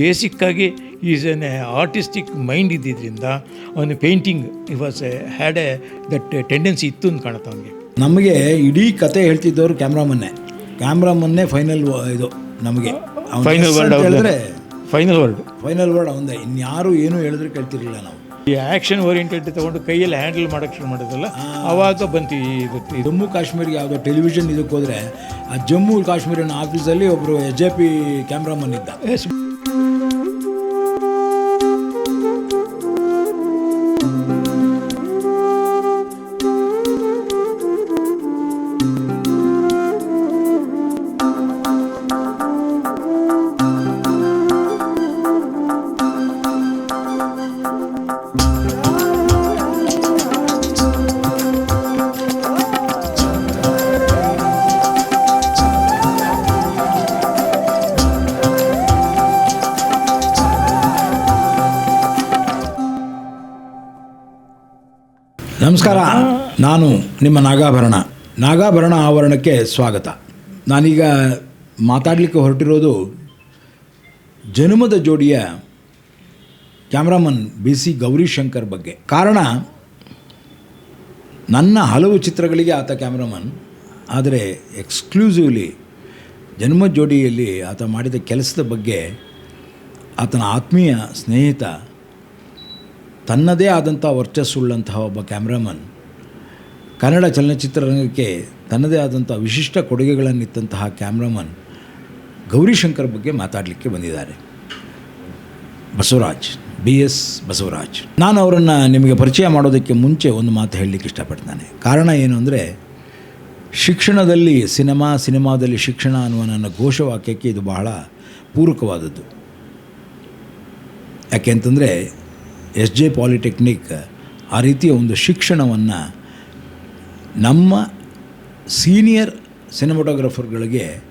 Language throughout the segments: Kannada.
ಬೇಸಿಕ್ಕಾಗಿ ಈಸ್ ಎನ್ ಆರ್ಟಿಸ್ಟಿಕ್ ಮೈಂಡ್ ಇದ್ದಿದ್ದರಿಂದ ಅವನು ಪೇಂಟಿಂಗ್ ಈ was had a that tendency ಇತ್ತು ಅಂತ ಕಾಣುತ್ತೆ ಅವನಿಗೆ. ನಮಗೆ ಇಡೀ ಕತೆ ಹೇಳ್ತಿದ್ದವರು ಕ್ಯಾಮ್ರಾಮನ್ನೇ. ಕ್ಯಾಮ್ರಾಮನ್ನೇ ಫೈನಲ್ ಇದು ನಮಗೆ. ಫೈನಲ್ ವರ್ಡ್ ಹೇಳಿದ್ರೆ ಫೈನಲ್ ವರ್ಡ್ ಫೈನಲ್ ವರ್ಡ್ ಅವಂದೇ. ಇನ್ಯಾರು ಏನು ಹೇಳಿದ್ರು ಕೇಳ್ತಿರ್ಲಿಲ್ಲ ನಾವು. ಈ ಆ್ಯಕ್ಷನ್ ಓರಿಯೆಂಟೆಡ್ ತಗೊಂಡು ಕೈಯಲ್ಲಿ ಹ್ಯಾಂಡಲ್ ಮಾಡೋಕ್ಕೆ ಶುರು ಮಾಡಿದ್ರಲ್ಲ ಆವಾಗ ಬಂತು ಇದು. ಜಮ್ಮು ಕಾಶ್ಮೀರ್ಗೆ ಯಾವುದೋ ಟೆಲಿವಿಷನ್ ಇದಕ್ಕೆ ಹೋದರೆ ಆ ಜಮ್ಮು ಕಾಶ್ಮೀರಿನ ಆಫೀಸಲ್ಲಿ ಒಬ್ಬರು ಎಚ್ ಜೆ ಪಿ ಕ್ಯಾಮ್ರಾಮನ್ ಇದ್ದ. ನಮಸ್ಕಾರ. ನಾನು ನಿಮ್ಮ ನಾಗಾಭರಣ. ನಾಗಾಭರಣ ಆವರಣಕ್ಕೆ ಸ್ವಾಗತ. ನಾನೀಗ ಮಾತಾಡಲಿಕ್ಕೆ ಹೊರಟಿರೋದು ಜನುಮದ ಜೋಡಿಯ ಕ್ಯಾಮ್ರಾಮನ್ ಬಿ ಸಿ ಗೌರಿಶಂಕರ್ ಬಗ್ಗೆ. ಕಾರಣ, ನನ್ನ ಹಲವು ಚಿತ್ರಗಳಿಗೆ ಆತ ಕ್ಯಾಮ್ರಾಮನ್, ಆದರೆ ಎಕ್ಸ್ಕ್ಲೂಸಿವ್ಲಿ ಜನ್ಮ ಜೋಡಿಯಲ್ಲಿ ಆತ ಮಾಡಿದ ಕೆಲಸದ ಬಗ್ಗೆ ಆತನ ಆತ್ಮೀಯ ಸ್ನೇಹಿತ, ತನ್ನದೇ ಆದಂಥ ವರ್ಚಸ್ಸುಳ್ಳಂತಹ ಒಬ್ಬ ಕ್ಯಾಮ್ರಾಮನ್ ಕನ್ನಡ ಚಲನಚಿತ್ರರಂಗಕ್ಕೆ ತನ್ನದೇ ಆದಂಥ ವಿಶಿಷ್ಟ ಕೊಡುಗೆಗಳನ್ನಿತ್ತಂತಹ ಕ್ಯಾಮ್ರಾಮನ್ ಗೌರಿಶಂಕರ್ ಬಗ್ಗೆ ಮಾತಾಡಲಿಕ್ಕೆ ಬಂದಿದ್ದಾರೆ. Basavaraj B S Basavaraj. ನಾನು ಅವರನ್ನು ನಿಮಗೆ ಪರಿಚಯ ಮಾಡೋದಕ್ಕೆ ಮುಂಚೆ ಒಂದು ಮಾತು ಹೇಳಲಿಕ್ಕೆ ಇಷ್ಟಪಡ್ತಾನೆ. ಕಾರಣ ಏನು ಅಂದರೆ, ಶಿಕ್ಷಣದಲ್ಲಿ ಸಿನಿಮಾ, ಸಿನಿಮಾದಲ್ಲಿ ಶಿಕ್ಷಣ ಅನ್ನುವ ನನ್ನ ಘೋಷವಾಕ್ಯಕ್ಕೆ ಇದು ಬಹಳ ಪೂರಕವಾದದ್ದು. ಯಾಕೆ ಅಂತಂದರೆ, ಎಸ್ ಜೆ ಪಾಲಿಟೆಕ್ನಿಕ್ ಆ ರೀತಿಯ ಒಂದು ಶಿಕ್ಷಣವನ್ನು ನಮ್ಮ ಸೀನಿಯರ್ ಸಿನಿಮಾಟೋಗ್ರಫರ್ಗಳಿಗೆ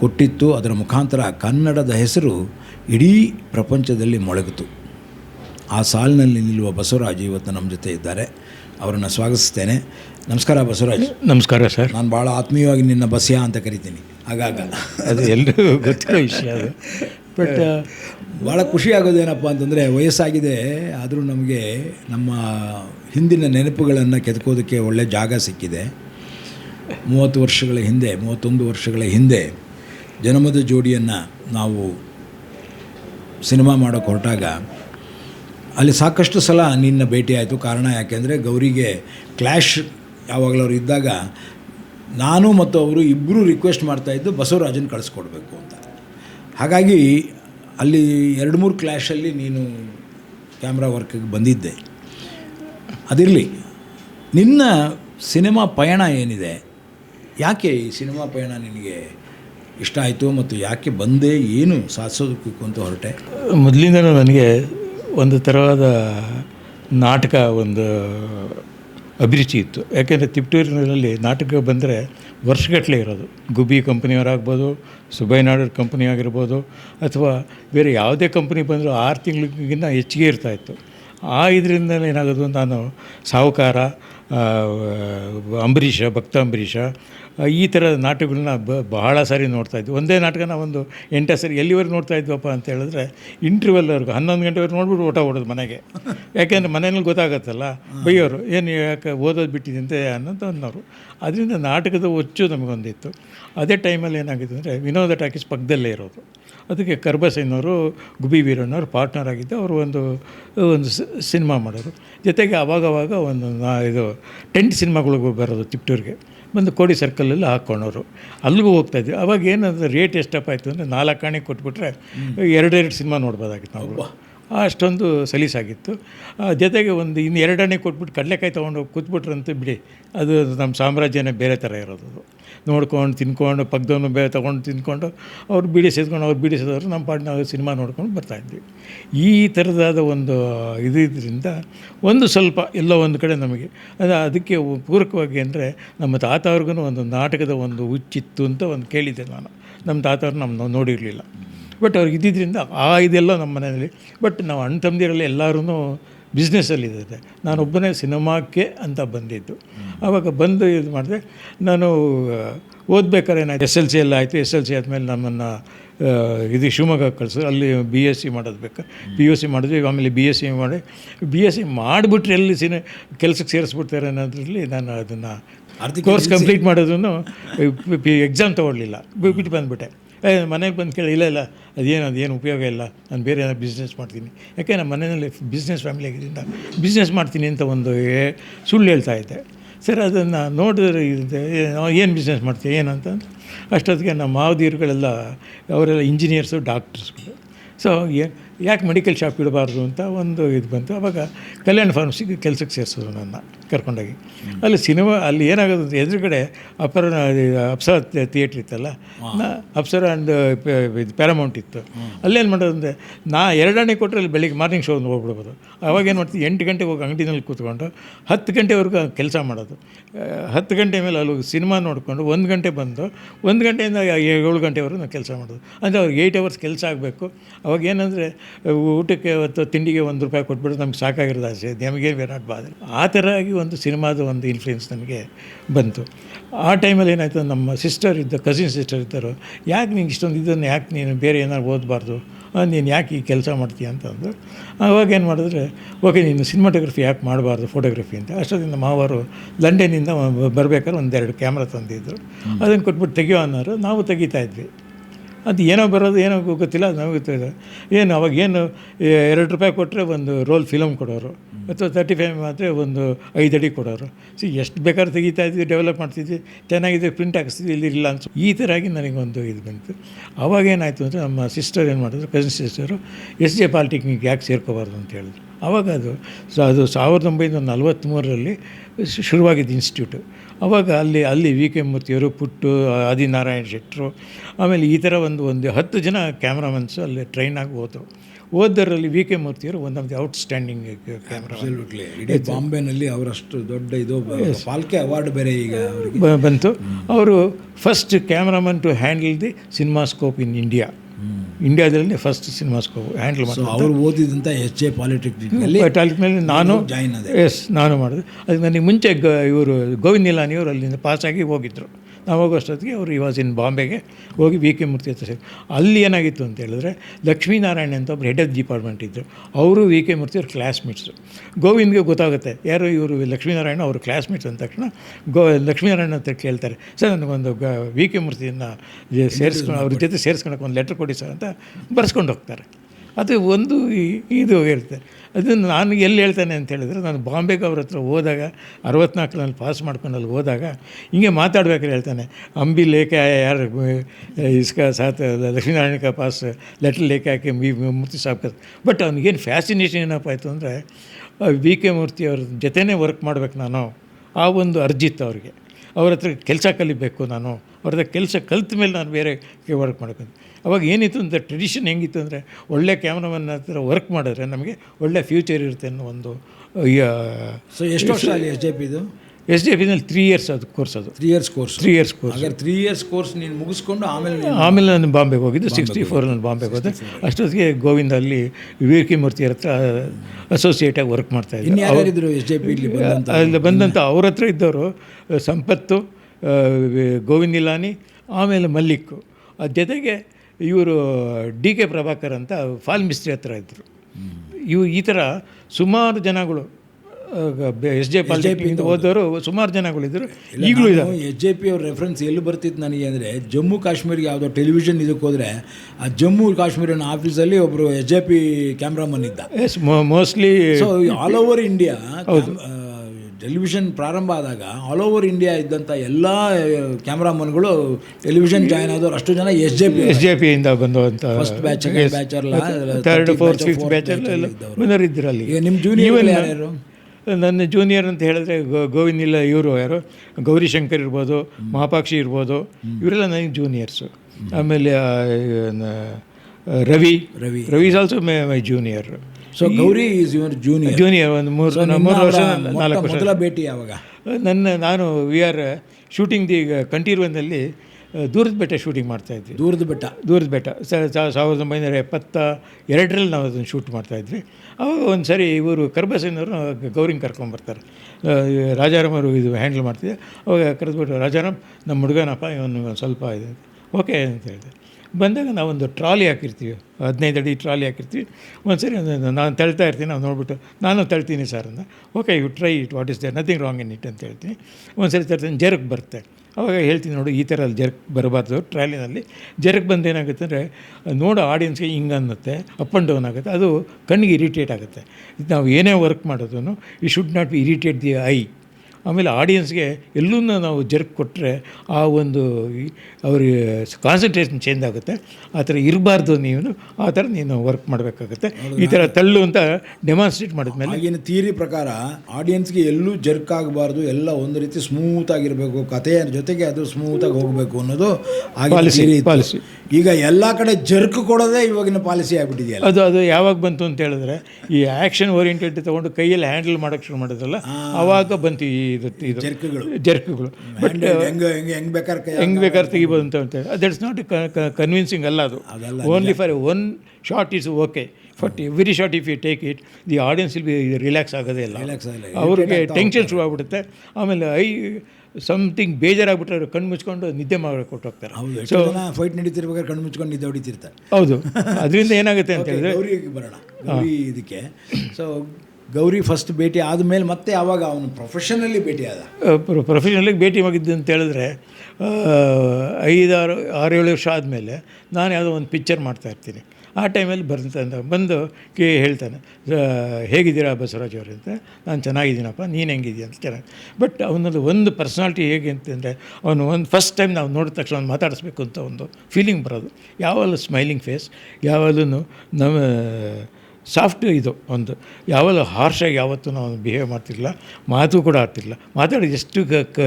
ಕೊಟ್ಟಿತ್ತು ಅದರ ಮುಖಾಂತರ ಕನ್ನಡದ ಹೆಸರು ಇಡೀ ಪ್ರಪಂಚದಲ್ಲಿ ಮೊಳಗಿತು. ಆ ಸಾಲಿನಲ್ಲಿ ನಿಲ್ಲುವ ಬಸವರಾಜ್ ಇವತ್ತು ನಮ್ಮ ಜೊತೆ ಇದ್ದಾರೆ. ಅವರನ್ನು ಸ್ವಾಗತಿಸ್ತೇನೆ. ನಮಸ್ಕಾರ ಬಸವರಾಜ್. ನಮಸ್ಕಾರ ಸರ್. ನಾನು ಭಾಳ ಆತ್ಮೀಯವಾಗಿ ನಿನ್ನ ಬಸ್ಯಾ ಅಂತ ಕರಿತೀನಿ. ಆಗಾಗ ಅದು ಎಲ್ಲರೂ ಗೊತ್ತಿರೋ ವಿಷಯ ಅದು. ಬಟ್ ಭಾಳ ಖುಷಿ ಆಗೋದೇನಪ್ಪ ಅಂತಂದರೆ ವಯಸ್ಸಾಗಿದೆ ಆದರೂ ನಮಗೆ ನಮ್ಮ ಹಿಂದಿನ ನೆನಪುಗಳನ್ನು ಕೆದಕೋದಕ್ಕೆ ಒಳ್ಳೆ ಜಾಗ ಸಿಕ್ಕಿದೆ. ಮೂವತ್ತು ವರ್ಷಗಳ ಹಿಂದೆ ಮೂವತ್ತೊಂದು ವರ್ಷಗಳ ಹಿಂದೆ ಜನಮದ ಜೋಡಿಯನ್ನು ನಾವು ಸಿನಿಮಾ ಮಾಡೋಕ್ಕೆ ಹೊರಟಾಗ ಅಲ್ಲಿ ಸಾಕಷ್ಟು ಸಲ ನಿನ್ನ ಭೇಟಿ ಆಯಿತು. ಕಾರಣ ಯಾಕೆಂದರೆ ಗೌರಿಗೆ ಕ್ಲ್ಯಾಶ್ ಯಾವಾಗಲೂ ಅವರು ಇದ್ದಾಗ ನಾನು ಮತ್ತು ಅವರು ಇಬ್ಬರು ರಿಕ್ವೆಸ್ಟ್ ಮಾಡ್ತಾಯಿದ್ದು ಬಸವರಾಜನ್ ಕಳಿಸ್ಕೊಡ್ಬೇಕು ಹಾಗಾಗಿ ಅಲ್ಲಿ ಎರಡು ಮೂರು ಕ್ಲ್ಯಾಶಲ್ಲಿ ನೀನು ಕ್ಯಾಮ್ರಾ ವರ್ಕಿಗೆ ಬಂದಿದ್ದೆ. ಅದಿರಲಿ, ನಿನ್ನ ಸಿನಿಮಾ ಪಯಣ ಏನಿದೆ? ಯಾಕೆ ಈ ಸಿನಿಮಾ ಪಯಣ ನಿನಗೆ ಇಷ್ಟ ಆಯಿತು ಮತ್ತು ಯಾಕೆ ಬಂದೆ ಏನು ಸಾಧಿಸೋದಕ್ಕೆ ಅಂತ ಹೊರಟೆ? ಮೊದಲಿಂದನೂ ನನಗೆ ಒಂದು ಥರವಾದ ನಾಟಕ ಒಂದು ಅಭಿರುಚಿ ಇತ್ತು. ಯಾಕೆಂದರೆ ತಿಪ್ಟೂರಿನಲ್ಲಿ ನಾಟಕ ಬಂದರೆ ವರ್ಷಗಟ್ಟಲೆ ಇರೋದು. ಗುಬ್ಬಿ ಕಂಪ್ನಿಯವರಾಗ್ಬೋದು ಸುಬೈ ನಾಡರ್ ಕಂಪ್ನಿ ಆಗಿರ್ಬೋದು ಅಥವಾ ಬೇರೆ ಯಾವುದೇ ಕಂಪ್ನಿ ಬಂದರೂ ಆರು ತಿಂಗಳಿಗಿಂತ ಹೆಚ್ಚಿಗೆ ಇರ್ತಾಯಿತ್ತು ಆ ಇದರಿಂದ ಏನಾಗೋದು, ನಾನು ಸಾಹುಕಾರ ಅಂಬರೀಷ, ಭಕ್ತ ಅಂಬರೀಷ ಈ ಥರದ ನಾಟಕಗಳನ್ನ ಬ, ಬಹಳ ಸಾರಿ ನೋಡ್ತಾ ಇದ್ವಿ. ಒಂದೇ ನಾಟಕನ ಒಂದು ಎಂಟು ಸರಿ ಎಲ್ಲಿವರೆಗೆ ನೋಡ್ತಾ ಇದ್ವಪ್ಪ ಅಂತ ಹೇಳಿದ್ರೆ ಇಂಟರ್ವೆಲ್ವರೆಗೂ ಹನ್ನೊಂದು ಗಂಟೆವರೆಗೆ ನೋಡ್ಬಿಟ್ಟು ಊಟ ಓಡೋದು ಮನೆಗೆ. ಯಾಕೆಂದರೆ ಮನೇಲಿ ಗೊತ್ತಾಗತ್ತಲ್ಲ, ಬೈಯೋರು, ಏನು ಯಾಕೆ ಓದೋದು ಬಿಟ್ಟಿದ್ದಂತೆ ಅನ್ನೋದು ಅನ್ನೋರು. ಅದರಿಂದ ನಾಟಕದ ಒಚ್ಚು ನಮಗೊಂದಿತ್ತು. ಅದೇ ಟೈಮಲ್ಲಿ ಏನಾಗಿದೆ ಅಂದರೆ ವಿನೋದ ಟಾಕೀಸ್ ಪಕ್ಕದಲ್ಲೇ ಇರೋದು. ಅದಕ್ಕೆ ಕರ್ಬಸೈನವರು ಗುಬಿ ವೀರನವರು ಪಾರ್ಟ್ನರ್ ಆಗಿದ್ದು ಅವರು ಒಂದು ಒಂದು ಸಿನಿಮಾ ಮಾಡೋರು. ಜೊತೆಗೆ ಅವಾಗವಾಗ ಒಂದು ನಾ ಇದು ಟೆಂಟ್ ಸಿನಿಮಾಗಳಿಗೂ ಬರೋದು ತಿಪ್ಟೂರಿಗೆ. ಬಂದು ಕೋಡಿ ಸರ್ಕಲಲ್ಲಿ ಹಾಕ್ಕೊಂಡವರು. ಅಲ್ಲಿಗೂ ಹೋಗ್ತಾಯಿದ್ವಿ ಅವಾಗ ಏನಂದ್ರೆ ರೇಟ್ ಎಷ್ಟಪ್ಪ ಆಯಿತು ಅಂದರೆ ನಾಲ್ಕು ಆಣೆ ಕೊಟ್ಬಿಟ್ರೆ ಎರಡೆರಡು ಸಿನಿಮಾ ನೋಡ್ಬೋದಾಗಿತ್ತು ನಾವು. ಅಷ್ಟೊಂದು ಸಲೀಸಾಗಿತ್ತು. ಜೊತೆಗೆ ಒಂದು ಇನ್ನು ಎರಡನೇ ಕೊಟ್ಬಿಟ್ಟು ಕಡಲೆಕಾಯಿ ತೊಗೊಂಡು ಕೂತ್ಬಿಟ್ರಂತೂ ಬಿಡಿ. ಅದು ನಮ್ಮ ಸಾಮ್ರಾಜ್ಯನೇ ಬೇರೆ ಥರ ಇರೋದು ನೋಡ್ಕೊಂಡು ತಿನ್ಕೊಂಡು ಪಕ್ಕದವನು ಬೇರೆ ತೊಗೊಂಡು ತಿಂದ್ಕೊಂಡು ಅವ್ರು ಬೀಡಿ ಸೇದ್ಕೊಂಡು ಅವ್ರು ಬೀಡಿ ಸೇದವರು ನಮ್ಮ ಪಾಡಿನ ಸಿನಿಮಾ ನೋಡ್ಕೊಂಡು ಬರ್ತಾಯಿದ್ವಿ ಈ ಥರದಾದ ಒಂದು ಇದು ಇದರಿಂದ ಒಂದು ಸ್ವಲ್ಪ ಎಲ್ಲೋ ಒಂದು ಕಡೆ ನಮಗೆ ಅದು ಅದಕ್ಕೆ ಪೂರಕವಾಗಿ ಅಂದರೆ ನಮ್ಮ ತಾತ ಅವ್ರಿಗೂ ಒಂದು ನಾಟಕದ ಒಂದು ಹುಚ್ಚಿತ್ತು ಅಂತ ಒಂದು ಕೇಳಿದ್ದೆ ನಾನು. ನಮ್ಮ ತಾತವ್ರು ನಮ್ಮ ನೋಡಿರಲಿಲ್ಲ. ಬಟ್ ಅವ್ರಿಗೆ ಇದ್ದಿದ್ದರಿಂದ ಆ ಇದೆಲ್ಲ ನಮ್ಮ ಮನೆಯಲ್ಲಿ. ಬಟ್ ನಾವು ಅಣ್ಣ ತಮ್ಮದಿರಲ್ಲಿ ಎಲ್ಲರೂ ಬಿಸ್ನೆಸ್ಸಲ್ಲಿದೆ. ನಾನೊಬ್ಬನೇ ಸಿನಿಮಾಕ್ಕೆ ಅಂತ ಬಂದಿದ್ದು. ಆವಾಗ ಬಂದು ಇದು ಮಾಡಿದೆ. ನಾನು ಓದ್ಬೇಕಾದ್ರೆ ಏನಾಯ್ತು? ಎಸ್ ಎಲ್ ಸಿ ಎಲ್ಲ ಆಯಿತು ಎಸ್ ಎಲ್ ಸಿ ಆದಮೇಲೆ ನಮ್ಮನ್ನು ಇದು ಶಿವಮೊಗ್ಗ ಕಳಿಸಿದ್ರು. ಅಲ್ಲಿ ಬಿ ಎಸ್ ಸಿ ಮಾಡೋದು ಬೇಕು. ಪಿ ಯು ಸಿ ಮಾಡಿದ್ವಿ. ಆಮೇಲೆ ಬಿ ಎಸ್ ಸಿ ಮಾಡಿ ಬಿ ಎಸ್ ಸಿ ಮಾಡಿಬಿಟ್ರೆ ಎಲ್ಲಿ ಸಿನಿ ಕೆಲಸಕ್ಕೆ ಸೇರಿಸ್ಬಿಡ್ತಾರೆ ಅನ್ನೋದ್ರಲ್ಲಿ ನಾನು ಅದನ್ನು ಕೋರ್ಸ್ ಕಂಪ್ಲೀಟ್ ಮಾಡೋದನ್ನು ಎಕ್ಸಾಮ್ ತೊಗೊಳ್ಳಿಲ್ಲ. ಬಿಟ್ಟು ಬಂದುಬಿಟ್ಟೆ. ಮನೆಗೆ ಬಂದು ಕೇಳಿ, ಇಲ್ಲ ಇಲ್ಲ, ಅದೇನು ಅದೇನು ಉಪಯೋಗ ಇಲ್ಲ, ನಾನು ಬೇರೆ ಏನೋ ಬಿಸ್ನೆಸ್ ಮಾಡ್ತೀನಿ. ಯಾಕೆ ನಮ್ಮ ಮನೆಯಲ್ಲಿ ಬಿಸ್ನೆಸ್ ಫ್ಯಾಮಿಲಿ ಆಗಿದ್ದರಿಂದ ಬಿಸ್ನೆಸ್ ಮಾಡ್ತೀನಿ ಅಂತ ಒಂದು ಸುಳ್ಳು ಹೇಳ್ತಾ ಇದ್ದೆ. ಸರ್, ಅದನ್ನು ನೋಡಿದ್ರೆ ಏನು ಬಿಸ್ನೆಸ್ ಮಾಡ್ತೀಯ ಏನಂತ ಅಷ್ಟೊತ್ತಿಗೆ ನಮ್ಮ ಮಾವದಿರುಗಳೆಲ್ಲ, ಅವರೆಲ್ಲ ಇಂಜಿನಿಯರ್ಸು ಡಾಕ್ಟರ್ಸ್ಗಳು ಸೊ ಯಾಕೆ ಮೆಡಿಕಲ್ ಶಾಪ್ ಇಡಬಾರ್ದು ಅಂತ ಒಂದು ಇದು ಬಂತು. ಅವಾಗ ಕಲ್ಯಾಣ ಫಾರ್ಮಸಿಗೆ ಕೆಲಸಕ್ಕೆ ಸೇರಿಸೋದು ನನ್ನ ಕರ್ಕೊಂಡೋಗಿ. ಅಲ್ಲಿ ಸಿನಿಮಾ ಅಲ್ಲಿ ಏನಾಗೋದು ಎದುರುಗಡೆ ಅಪ್ಸರ ಅಪ್ಸರ ಥಿಯೇಟ್ರ್ ಇತ್ತಲ್ಲ? ನಾ ಅಪ್ಸರ ಆ್ಯಂಡ್ ಇದು ಪ್ಯಾರಮೌಂಟ್ ಇತ್ತು. ಅಲ್ಲೇನು ಮಾಡೋದು ಅಂದರೆ ನಾ ಎರಡನೇ ಕೊಟ್ಟರೆ ಅಲ್ಲಿ ಬೆಳಿಗ್ಗೆ ಮಾರ್ನಿಂಗ್ ಶೋ ಒಂದು ಹೋಗ್ಬಿಡ್ಬೋದು. ಅವಾಗ ಏನು ಮಾಡ್ತೀವಿ ಎಂಟು ಗಂಟೆಗೆ ಹೋಗಿ ಅಂಗಡಿನಲ್ಲಿ ಕೂತ್ಕೊಂಡು ಹತ್ತು ಗಂಟೆವರೆಗೂ ಕೆಲಸ ಮಾಡೋದು. ಹತ್ತು ಗಂಟೆ ಮೇಲೆ ಅಲ್ಲಿ ಸಿನಿಮಾ ನೋಡಿಕೊಂಡು ಒಂದು ಗಂಟೆ ಬಂದು ಒಂದು ಗಂಟೆಯಿಂದ ಏಳು ಗಂಟೆವರೆಗೂ ನಾನು ಕೆಲಸ ಮಾಡೋದು. ಅಂದರೆ ಅವ್ರಿಗೆ ಏಯ್ಟ್ ಅವರ್ಸ್ ಕೆಲಸ ಆಗಬೇಕು. ಅವಾಗ ಏನಂದರೆ ಊಟಕ್ಕೆ ಅಥವಾ ತಿಂಡಿಗೆ ಒಂದು ರೂಪಾಯಿ ಕೊಟ್ಬಿಟ್ಟು ನಮ್ಗೆ ಸಾಕಾಗಿರೋದು ಆಸೆ. ನಮಗೆ ವಿರಾಟ್ ಬಾದ್ರೆ ಆ ಥರ ಆಗಿ ಒಂದು ಸಿನಿಮಾದ ಒಂದು ಇನ್ಫ್ಲೂಯೆನ್ಸ್ ನನಗೆ ಬಂತು. ಆ ಟೈಮಲ್ಲಿ ಏನಾಯ್ತು ನಮ್ಮ ಸಿಸ್ಟರ್ ಇದ್ದ ಕಸಿನ್ ಸಿಸ್ಟರ್ ಇದ್ದರು ಯಾಕೆ ನಿಂಗೆ ಇಷ್ಟೊಂದು ಇದನ್ನು ಯಾಕೆ ನೀನು ಬೇರೆ ಏನಾದ್ರು ಓದಬಾರ್ದು? ನೀನು ಯಾಕೆ ಈ ಕೆಲಸ ಮಾಡ್ತೀಯ ಅಂತಂದು ಅವಾಗ ಏನು ಮಾಡಿದ್ರೆ ಓಕೆ ನೀನು ಸಿನಿಮಾಟೋಗ್ರಫಿ ಯಾಕೆ ಮಾಡಬಾರ್ದು ಫೋಟೋಗ್ರಫಿ ಅಂತ. ಅಷ್ಟೊತ್ತಿಂದ ಮಾವರು ಲಂಡನ್ನಿಂದ ಬರಬೇಕಾದ್ರೆ ಒಂದೆರಡು ಕ್ಯಾಮ್ರಾ ತಂದಿದ್ದರು. ಅದನ್ನು ಕೊಟ್ಬಿಟ್ಟು ತೆಗಿಯೋ ಅನ್ನೋರು ನಾವು ತೆಗಿತಾ ಇದ್ವಿ. ಅದು ಏನೋ ಬರೋದು, ಏನೋ ಗೊತ್ತಿಲ್ಲ, ಅದು ನಮಗೆ ಗೊತ್ತಿಲ್ಲ. ಏನು, ಅವಾಗ ಏನು ಎರಡು ರೂಪಾಯಿ ಕೊಟ್ಟರೆ ಒಂದು ರೋಲ್ ಫಿಲಮ್ ಕೊಡೋರು, ಅಥವಾ ತರ್ಟಿ ಫೈವ್ ಮಾತ್ರ ಒಂದು ಐದು ಅಡಿ ಕೊಡೋರು. ಸೊ, ಎಷ್ಟು ಬೇಕಾದ್ರೂ ತೆಗಿತಾ ಇದ್ವಿ ಡೆವಲಪ್ ಮಾಡ್ತಿದ್ವಿ, ಚೆನ್ನಾಗಿದೆ ಪ್ರಿಂಟ್ ಹಾಕಿಸ್ತಿದ್ವಿ, ಇಲ್ಲಿ ಇಲ್ಲ ಅನ್ಸು ಈ ಥರ ಆಗಿ ನನಗೊಂದು ಇದು ಬಂತು. ಅವಾಗ ಏನಾಯಿತು ಅಂದರೆ ನಮ್ಮ ಸಿಸ್ಟರ್ ಏನು ಮಾಡಿದ್ರು cousin sister S J polytechnic ಯಾಕೆ ಸೇರ್ಕೋಬಾರ್ದು ಅಂತ ಹೇಳಿದ್ರು. ಅವಾಗ ಅದು, ಸೊ, ಅದು ಸಾವಿರದ ಒಂಬೈನೂರ ನಲ್ವತ್ತ್ಮೂರರಲ್ಲಿ ಶುರುವಾಗಿದ್ದು ಇನ್ಸ್ಟಿಟ್ಯೂಟು. ಆವಾಗ ಅಲ್ಲಿ ಅಲ್ಲಿ ವಿ ಕೆ ಮೂರ್ತಿಯವರು ಪುಟ್ಟು ಆದಿನಾರಾಯಣ ಶೆಟ್ಟರು ಆಮೇಲೆ ಈ ಥರ ಒಂದು ಒಂದು ಹತ್ತು ಜನ ಕ್ಯಾಮ್ರಾಮನ್ಸು ಅಲ್ಲಿ ಟ್ರೈನ್ ಆಗಿ ಹೋದರು. ಓದರಲ್ಲಿ V K ಮೂರ್ತಿಯವರು one of the outstanding camera. ಇಡೀ ಬಾಂಬೆನಲ್ಲಿ ಅವರಷ್ಟು ದೊಡ್ಡ ಇದು ಫಾಲ್ಕೆ ಅವಾರ್ಡ್ ಬೇರೆ ಈಗ ಬಂತು. ಅವರು first cameraman to handle the cinemascope in India ಇಂಡಿಯಾದಲ್ಲಿ ಫಸ್ಟ್ ಸಿನಿಮಾಸ್ಕೋಪ್ ಹ್ಯಾಂಡಲ್ ಸೊ ಮಾಡಿ ಅವರು ಓದಿದಂಥ ಎಚ್ ಜೆ ಪಾಲಿಟೆಕ್ನಿಕ್ನಲ್ಲಿ ಪಾಲಿಟೆಕ್ನಲ್ಲಿ ನಾನು ಜಾಯಿನ್ ಅದೇ ಎಸ್ ನಾನು ಮಾಡಿದೆ. ಅದು ನನಗೆ ಮುಂಚೆ ಗ ಇವರು ಗೋವಿಂದ ನಿಲಾನಿಯವರು ಅಲ್ಲಿಂದ ಪಾಸಾಗಿ ಹೋಗಿದ್ದರು ನಾವು ಹೋಗೋಷ್ಟೊತ್ತಿಗೆ ಅವರು ಇವಾಸ್ ಇನ್ ಬಾಂಬೆಗೆ ಹೋಗಿ ವಿ ಕೆ ಮೂರ್ತಿ ಹತ್ರ ಸೇರಿ. ಅಲ್ಲಿ ಏನಾಗಿತ್ತು ಅಂತ ಹೇಳಿದ್ರೆ ಲಕ್ಷ್ಮೀನಾರಾಯಣ ಅಂತ ಒಬ್ಬರು ಹೆಡ್ ಆಫ್ ಡಿಪಾರ್ಟ್ಮೆಂಟ್ ಇದ್ದರು ಅವರು ವಿ ಕೆ ಮೂರ್ತಿ ಅವ್ರ ಕ್ಲಾಸ್ಮೇಟ್ಸು ಗೋವಿಂದ್ಗೆ ಗೊತ್ತಾಗುತ್ತೆ ಯಾರು ಇವರು ಲಕ್ಷ್ಮೀನಾರಾಯಣ ಅವರು ಕ್ಲಾಸ್ಮೇಟ್ಸ್ ಅಂದ ತಕ್ಷಣ ಗೋ ಲಕ್ಷ್ಮೀನಾರಾಯಣ ಅಂತ ಕೇಳ್ತಾರೆ ಸರ್ ನನಗೊಂದು ಗ ವಿ ಕೆ ಮೂರ್ತಿಯನ್ನು ಸೇರಿಸ್ಕೊಂಡು ಅವ್ರ ಜೊತೆ ಸೇರಿಸ್ಕೊಳಕ್ಕೆ ಒಂದು ಲೆಟ್ರ್ ಕೊಡಿ ಸರ್ ಅಂತ ಬರ್ಸ್ಕೊಂಡು ಹೋಗ್ತಾರೆ. ಅದು ಒಂದು ಇದು ಹೇಳ್ತಾರೆ. ಅದನ್ನು ನಾನು ಎಲ್ಲಿ ಹೇಳ್ತಾನೆ ಅಂತ ಹೇಳಿದ್ರೆ, ನಾನು ಬಾಂಬೆಗೆ ಅವ್ರ ಹತ್ರ ಹೋದಾಗ, ಅರವತ್ನಾಲ್ಕರಲ್ಲಿ ಪಾಸ್ ಮಾಡ್ಕೊಂಡು ಅಲ್ಲಿ ಹೋದಾಗ, ಹಿಂಗೆ ಮಾತಾಡ್ಬೇಕಾದ್ರೆ ಹೇಳ್ತಾನೆ, ಅಂಬಿ ಲೇಖ ಯಾರು ಇಸ್ಕ ಸಾತ್ ಲಕ್ಷ್ಮೀನಾರಾಯಣ ಪಾಸ್, ಲೆಟ್ರ್ ಲೇಖ ಹಾಕಿ ಮಿ ಮೂರ್ತಿ ಸಾಕು ಬಟ್ ಅವ್ನಿಗೇನು ಫ್ಯಾಸಿನೇಷನ್ ಏನಪ್ಪ ಆಯಿತು ಅಂದರೆ ವಿ ಕೆ ಮೂರ್ತಿ ಅವ್ರ ಜೊತೆನೇ ವರ್ಕ್ ಮಾಡ್ಬೇಕು ನಾನು. ಆ ಒಂದು ಅರ್ಜಿ ಇತ್ತು ಅವ್ರಿಗೆ. ಅವ್ರ ಹತ್ರ ಕೆಲಸ ಕಲಿಬೇಕು ನಾನು. ಅವ್ರ ಕೆಲಸ ಕಲಿತ ಮೇಲೆ ನಾನು ಬೇರೆ ವರ್ಕ್ ಮಾಡ್ಕೊಂಡು ಅವಾಗ ಏನಿತ್ತು ಅಂತ ಟ್ರೆಡಿಷನ್ ಹೆಂಗಿತ್ತು ಅಂದರೆ ಒಳ್ಳೆ ಕ್ಯಾಮ್ರಾಮನ್ ಹತ್ರ ವರ್ಕ್ ಮಾಡಿದ್ರೆ ನಮಗೆ ಒಳ್ಳೆ ಫ್ಯೂಚರ್ ಇರುತ್ತೆ ಅನ್ನೋ ಒಂದು ಸೊ ಎಷ್ಟು ವರ್ಷ ಅಲ್ಲಿ ಎಸ್ ಜೆ ಪಿದು ಎಸ್ ಡಿ ಪಿನಲ್ಲಿ ತ್ರೀ ಇಯರ್ಸ್ ಅದು ಕೋರ್ಸ್ ಅದು. Three years course three years course three years course ನೀನು ಮುಗಿಸ್ಕೊಂಡು ಆಮೇಲೆ ನೀನು ಆಮೇಲೆ ನಾನು ಬಾಂಬೆಗೆ ಹೋಗಿದ್ದು ಸಿಕ್ಸ್ಟಿ ಫೋರಲ್ಲಿ ಬಾಂಬೆಗೆ ಹೋದೆ. ಅಷ್ಟೊತ್ತಿಗೆ ಗೋವಿಂದ ಅಲ್ಲಿ ವಿವೇಕಿ ಮೂರ್ತಿ ಹತ್ರ ಅಸೋಸಿಯೇಟಾಗಿ ವರ್ಕ್ ಮಾಡ್ತಾ ಇದ್ದರು ಎಸ್ ಜೆ ಪಿ ಅಲ್ಲಿ ಬಂದಂಥ ಅವ್ರ ಹತ್ರ ಇದ್ದವರು ಸಂಪತ್ತು ಗೋವಿಂದ ಇಲಾನಿ ಆಮೇಲೆ ಮಲ್ಲಿಕ್. ಅದ್ರ ಜೊತೆಗೆ ಇವರು ಡಿ ಕೆ ಪ್ರಭಾಕರ್ ಅಂತ ಫಾಲ್ ಮಿಸ್ತ್ರಿ ಹತ್ರ ಇದ್ದರು ಇವು ಈ ಥರ ಸುಮಾರು ಜನಗಳು ಎಸ್ ಜೆ ಪಿ ಪಿಯಿಂದ ಹೋದವರು. ಸುಮಾರು ಜನಗಳಿದ್ದರು ಈಗಲೂ ಇದ್ದಾರೆ. ಎಸ್ ಜೆ ಪಿ ಅವ್ರ ರೆಫರೆನ್ಸ್ ಎಲ್ಲಿ ಬರ್ತಿತ್ತು ನನಗೆ ಅಂದರೆ ಜಮ್ಮು ಕಾಶ್ಮೀರಿಗೆ ಯಾವುದೋ ಟೆಲಿವಿಷನ್ ಇದಕ್ಕೆ ಹೋದರೆ ಆ ಜಮ್ಮು ಕಾಶ್ಮೀರನ ಆಫೀಸಲ್ಲಿ ಒಬ್ಬರು ಎಸ್ ಜೆ ಪಿ ಕ್ಯಾಮ್ರಾಮನ್ ಇದ್ದ. Yes mostly so all over India television ಪ್ರಾರಂಭ ಆದಾಗ ಆಲ್ ಓವರ್ ಇಂಡಿಯಾ ಇದ್ದಂಥ ಎಲ್ಲ ಕ್ಯಾಮ್ರಾಮನ್ಗಳು ಟೆಲಿವಿಷನ್ ಜಾಯ್ನ್ ಆದವ್ರು ಅಷ್ಟು ಜನ S J P S J ಪಿಯಿಂದ ಬಂದಂಥ first batch second batch third fourth fifth batch ಈಗ ನಿಮ್ಮ ಜೂನಿಯರ್ ಯಾರು ನನ್ನ ಜೂನಿಯರ್ ಅಂತ ಹೇಳಿದ್ರೆ ಗೋ- ಗೋವಿಂದ್ ಇಲ್ಲ ಇವರು ಯಾರು? ಗೌರಿಶಂಕರ್ ಇರ್ಬೋದು ಮಹಾಪಾಕ್ಷಿ ಇರ್ಬೋದು ಇವರೆಲ್ಲ ನನಗೆ ಜೂನಿಯರ್ಸು ಆಮೇಲೆ Ravi. Ravi. Ravi is also my my junior so Gowri is your junior junior ಒಂದು ಮೂರು ಮೂರು ವರ್ಷ ನಾಲ್ಕು ವರ್ಷ. ಮೊದಲ ಭೇಟಿ ಯಾವಾಗ? ನನ್ನ ನಾನು ವಿ ಆರ್ ಶೂಟಿಂಗ್ ದಿ ಕಂಠೀರ್ವನಲ್ಲಿ ದೂರದ ಬೆಟ್ಟ ಶೂಟಿಂಗ್ ಮಾಡ್ತಾಯಿದ್ವಿ ದೂರದ ಬೆಟ್ಟ? ದೂರದ ಬೆಟ್ಟ. ಸಾವಿರದ ಒಂಬೈನೂರ ಎಪ್ಪತ್ತ ಎರಡರಲ್ಲಿ ನಾವು ಅದನ್ನು ಶೂಟ್ ಮಾಡ್ತಾಯಿದ್ವಿ ಅವಾಗ ಒಂದು ಸರಿ ಇವರು ಕರ್ಬಸೇನವರು ಗೌರಿಂಗ್ ಕರ್ಕೊಂಬರ್ತಾರೆ ರಾಜಾರಾಮ್ ಅವರು ಇದು ಹ್ಯಾಂಡಲ್ ಮಾಡ್ತಿದ್ದೆ. ಅವಾಗ ಕರೆದ್ಬಿಟ್ಟು ರಾಜಾರಾಮ್ ನಮ್ಮ ಹುಡುಗನಪ್ಪ ಇವನು ಸ್ವಲ್ಪ ಇದೆ ಓಕೆ ಅಂತ ಹೇಳಿದೆ ಬಂದಾಗ ನಾವೊಂದು ಟ್ರಾಲಿ ಹಾಕಿರ್ತೀವಿ. ಹದಿನೈದು ಅಡಿ ಟ್ರಾಲಿ ಹಾಕಿರ್ತೀವಿ. ಒಂದು ಸರಿ ನಾನು ತಳ್ತಾ ಇರ್ತೀನಿ ನಾವು ನೋಡ್ಬಿಟ್ಟು, ನಾನು ತಳ್ತೀನಿ ಸರ್ ಅಂದ. Okay you try it what is there nothing wrong in it ಅಂತ ಹೇಳ್ತೀನಿ. ಒಂದು ಸರಿ ತರ್ತೀನಿ ಜರ್ಕ್ ಬರುತ್ತೆ ಅವಾಗ ಹೇಳ್ತೀನಿ, ನೋಡು, ಈ ಥರ ಜರ್ಕ್ ಬರಬಾರ್ದು ಟ್ರಾಲಿನಲ್ಲಿ ಜರ್ಕ್ ಬಂದು ಏನಾಗುತ್ತೆ ಅಂದರೆ, ನೋಡೋ ಆಡಿಯನ್ಸ್ಗೆ ಹಿಂಗೆ ಅನ್ನುತ್ತೆ ಅಪ್ ಆ್ಯಂಡ್ ಡೌನ್ ಆಗುತ್ತೆ. ಅದು ಕಣ್ಣಿಗೆ ಇರಿಟೇಟ್ ಆಗುತ್ತೆ. ನಾವು ಏನೇ ವರ್ಕ್ ಮಾಡೋದು you should not be irritate the I ಆಮೇಲೆ ಆಡಿಯನ್ಸ್ಗೆ ಎಲ್ಲೂ ನಾವು ಜರ್ಕ್ ಕೊಟ್ಟರೆ ಆ ಒಂದು ಅವರಿಗೆ ಕಾನ್ಸಂಟ್ರೇಷನ್ ಚೇಂಜ್ ಆಗುತ್ತೆ. ಆ ಥರ ಇರಬಾರ್ದು ನೀವು ಆ ಥರ ನೀನು ವರ್ಕ್ ಮಾಡಬೇಕಾಗುತ್ತೆ. ಈ ಥರ ತಳ್ಳು ಅಂತ ಡೆಮಾನ್ಸ್ಟ್ರೇಟ್ ಮಾಡಿದ್ಮೇಲೆ ಈಗಿನ ಥಿಯರಿ ಪ್ರಕಾರ ಆಡಿಯನ್ಸ್ಗೆ ಎಲ್ಲೂ ಜರ್ಕ್ ಆಗಬಾರ್ದು ಎಲ್ಲ ಒಂದು ರೀತಿ ಸ್ಮೂತ್ ಆಗಿರಬೇಕು ಕಥೆಯ ಜೊತೆಗೆ ಅದು ಸ್ಮೂತಾಗಿ ಹೋಗಬೇಕು ಅನ್ನೋದು ಪಾಲಿಸಿ ಪಾಲಿಸಿ ಈಗ ಎಲ್ಲ ಕಡೆ ಜರ್ಕ್ ಕೊಡೋದೇ ಇವಾಗಿನ ಪಾಲಿಸಿ ಆಗಿಬಿಟ್ಟಿದೆಯಲ್ಲ. ಅದು ಅದು ಯಾವಾಗ ಬಂತು ಅಂತ ಹೇಳಿದ್ರೆ ಈ ಆ್ಯಕ್ಷನ್ ಓರಿಯೆಂಟೆಡ್ ತೊಗೊಂಡು ಕೈಯಲ್ಲಿ ಹ್ಯಾಂಡಲ್ ಮಾಡೋಕ್ಕೆ ಶುರು ಮಾಡಿದ್ರಲ್ಲ ಆವಾಗ ಬಂತು ಈ ಇದು ಇದು ಜರ್ಕ್ಗಳು. ಜರ್ಕ್ಗಳು. ಬಟ್ ಹೆಂಗೆ ಹೆಂಗೆ ಹೆಂಗೆ ಹೆಂಗೆ ಬೇಕಾದ್ರೆ ತೆಗಿಬೋದು ಅಂತ ಹೇಳ್ತಾರೆ. ದಟ್ಸ್ ನಾಟ್ ಕನ್ವಿನ್ಸಿಂಗ್ ಅಲ್ಲ ಅದು. Only for one short is okay for very short if you take it the audience be relax ಆಗೋದೇ ಇಲ್ಲ. ಅವ್ರಿಗೆ ಟೆನ್ಷನ್ ಶುರು ಆಗ್ಬಿಡುತ್ತೆ. ಆಮೇಲೆ ಐ ಸಮಥಿಂಗ್ ಬೇಜಾರಾಗ್ಬಿಟ್ರೆ ಕಣ್ಣು ಮುಚ್ಕೊಂಡು ನಿದ್ದೆ ಮಾಡಿ ಕೊಟ್ಟೋಗ್ತಾರೆ ಹೌದು ಸೊ ಫೈಟ್ ನಡೀತಿರ್ಬೇಕಾದ್ರೆ ಕಣ್ಣು ಮುಚ್ಕೊಂಡು ನಿದ್ದೆ ಹೊಡಿತಿರ್ತಾರೆ. ಹೌದು. ಅದರಿಂದ ಏನಾಗುತ್ತೆ ಅಂತ ಹೇಳಿದ್ರೆ ಬರೋಣ. ಇದಕ್ಕೆ. ಸೊ ಗೌರಿ ಫಸ್ಟ್ ಭೇಟಿ ಆದಮೇಲೆ ಮತ್ತೆ ಆವಾಗ ಅವನು ಪ್ರೊಫೆಷನಲ್ಲಿ ಭೇಟಿ ಆದ. ಪ್ರೊಫೆಷನಲಿಗೆ ಭೇಟಿ ಆಗಿದ್ದು ಅಂತ ಹೇಳಿದ್ರೆ ಐದಾರು, ಆರೇಳು ವರ್ಷ ಆದಮೇಲೆ ನಾನು ಯಾವುದೋ ಒಂದು ಪಿಕ್ಚರ್ ಮಾಡ್ತಾ ಇರ್ತೀನಿ. ಆ ಟೈಮಲ್ಲಿ ಬರ್ತಾನೆ ಬಂದು ಕೇ ಹೇಳ್ತಾನೆ ಹೇಗಿದ್ದೀರಾ ಬಸವರಾಜ್ ಅವರು ಅಂತ. ನಾನು ಚೆನ್ನಾಗಿದ್ದೀನಪ್ಪ, ನೀನು ಹೆಂಗಿದ್ದೀಯ ಅಂತ ಚೆನ್ನಾಗಿ ಬಟ್ ಅವನದು ಒಂದು ಪರ್ಸ್ನಾಲಿಟಿ ಹೇಗೆ ಅಂತಂದರೆ ಅವನು ಒಂದು ಫಸ್ಟ್ ಟೈಮ್ ನಾವು ನೋಡಿದ ತಕ್ಷಣ ಅವ್ನು ಮಾತಾಡಿಸ್ಬೇಕು ಅಂತ ಒಂದು ಫೀಲಿಂಗ್ ಬರೋದು. ಯಾವಾಗಲೂ ಸ್ಮೈಲಿಂಗ್ ಫೇಸ್ ಯಾವಾಗಲೂ ನಮ್ಮ ಸಾಫ್ಟ್ ಇದು ಒಂದು. ಯಾವಾಗ ಹಾರ್ಷಾಗಿ ಯಾವತ್ತೂ ನಾವು ಬಿಹೇವ್ ಮಾಡ್ತಿರಲಿಲ್ಲ. ಮಾತು ಕೂಡ ಆಡ್ತಿರಲಿಲ್ಲ ಮಾತಾಡಿ ಎಷ್ಟು ಕ ಕ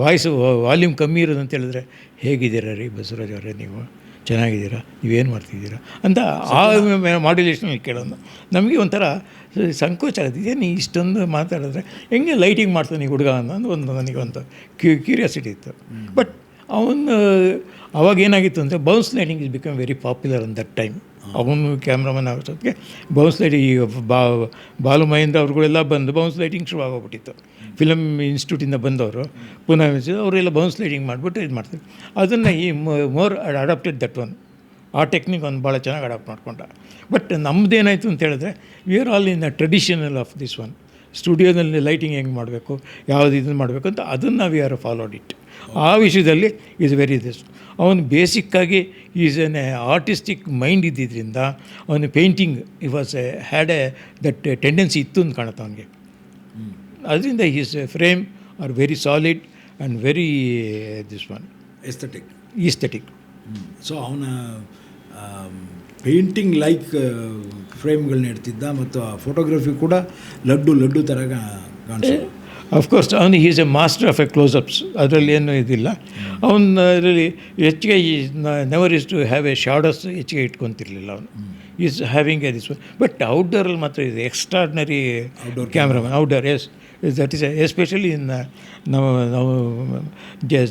ವಾಯ್ಸ್ ವಾಲ್ಯೂಮ್ ಕಮ್ಮಿ ಇರೋದು ಅಂತ ಹೇಳಿದ್ರೆ ಹೇಗಿದ್ದೀರಾ ರೀ ಬಸವರಾಜ್ ಅವರೇ ನೀವು? ಚೆನ್ನಾಗಿದ್ದೀರಾ? ನೀವೇನು ಮಾಡ್ತಿದ್ದೀರಾ? ಅಂತ ಆ ಮಾಡ್ಯುಲೇಷನಲ್ಲಿ ಕೇಳೋದು. ನಮಗೆ ಒಂಥರ ಸಂಕೋಚ ಆಗುತ್ತೆ. ನೀ ಇಷ್ಟೊಂದು ಮಾತಾಡಿದ್ರೆ ಹೆಂಗೆ ಲೈಟಿಂಗ್ ಮಾಡ್ತಾನೆ ಈ ಹುಡುಗ? ಅನ್ನೋದು ಒಂದು ನನಗೆ ಒಂದು ಕ್ಯೂ ಕ್ಯೂರಿಯಾಸಿಟಿ ಇತ್ತು. ಬಟ್ ಅವನು ಅವಾಗ ಏನಾಗಿತ್ತು ಅಂದರೆ bounce lighting is become very popular on that time ಅವನು ಕ್ಯಾಮ್ರಾಮನ್ ಆಗೋಷ್ಟೊತ್ತಿಗೆ ಬೌನ್ಸ್ ಲೈಟಿಂಗ್ ಈಗ ಬಾ, ಬಾಲು ಮಹೇಂದ್ರ ಅವ್ರುಗಳೆಲ್ಲ ಬಂದು ಬೌನ್ಸ್ ಲೈಟಿಂಗ್ ಶುರು ಆಗೋಗ್ಬಿಟ್ಟಿತ್ತು. ಫಿಲಮ್ ಇನ್ಸ್ಟಿಟ್ಯೂಟಿಂದ ಬಂದವರು. ಪುನಃ ಅವರೆಲ್ಲ ಬೌನ್ಸ್ ಲೈಟಿಂಗ್ ಮಾಡಿಬಿಟ್ಟು ಇದು ಮಾಡ್ತಾರೆ. ಅದನ್ನು ಈ ಮೋರ್ ಅಡಾಪ್ಟೆಡ್ ದಟ್ ಒನ್ ಆ ಟೆಕ್ನಿಕ್ ಒಂದು ಭಾಳ ಚೆನ್ನಾಗಿ ಅಡಾಪ್ಟ್ ಮಾಡ್ಕೊಂಡ. ಬಟ್ ನಮ್ಮದೇನಾಯಿತು ಅಂತ ಹೇಳಿದ್ರೆ we are all in the traditional of this one ಸ್ಟುಡಿಯೋದಲ್ಲಿ ಲೈಟಿಂಗ್ ಹೆಂಗೆ ಮಾಡಬೇಕು, ಯಾವುದು ಇದನ್ನು ಮಾಡಬೇಕು ಅಂತ ಅದನ್ನು ವಿ ಆರ್ ಫಾಲೋಡ್ ಇಟ್ ಆ ವಿಷಯದಲ್ಲಿ ಇಸ್ ವೆರಿ ದಿಸ್ ಅವನು ಬೇಸಿಕ್ಕಾಗಿ ಈಸ್ ಎನ್ ಆರ್ಟಿಸ್ಟಿಕ್ ಮೈಂಡ್ ಇದ್ದಿದ್ದರಿಂದ ಅವನು ಪೇಂಟಿಂಗ್ ಈ was a had a that tendency ಇತ್ತು ಅಂತ ಕಾಣುತ್ತೆ ಅವನಿಗೆ. ಅದರಿಂದ is frame are very solid and very this one aesthetic aesthetic so ಅವನ ಪೇಂಟಿಂಗ್ ಲೈಕ್ ಫ್ರೇಮ್ಗಳನ್ನ ಇಡ್ತಿದ್ದ ಮತ್ತು ಆ ಫೋಟೋಗ್ರಫಿ ಕೂಡ ಲಡ್ಡು ಲಡ್ಡು ಥರ ಕಾಣಿಸೋದು. ಅಫ್ಕೋರ್ಸ್ ಅವನು is a master of a closeups ಅದರಲ್ಲಿ ಏನೂ ಇದಿಲ್ಲ. ಅವನ ಅದರಲ್ಲಿ ಹೆಚ್ಚಿಗೆ ಈ never is to have a shadows ಹೆಚ್ಚಿಗೆ ಇಟ್ಕೊತಿರ್ಲಿಲ್ಲ ಅವನು. Is having a this but ಔಟ್ಡೋರಲ್ಲಿ ಮಾತ್ರ ಇದೆ outdoor cameraman outdoor yes that is especially in ನಾವು ನಾವು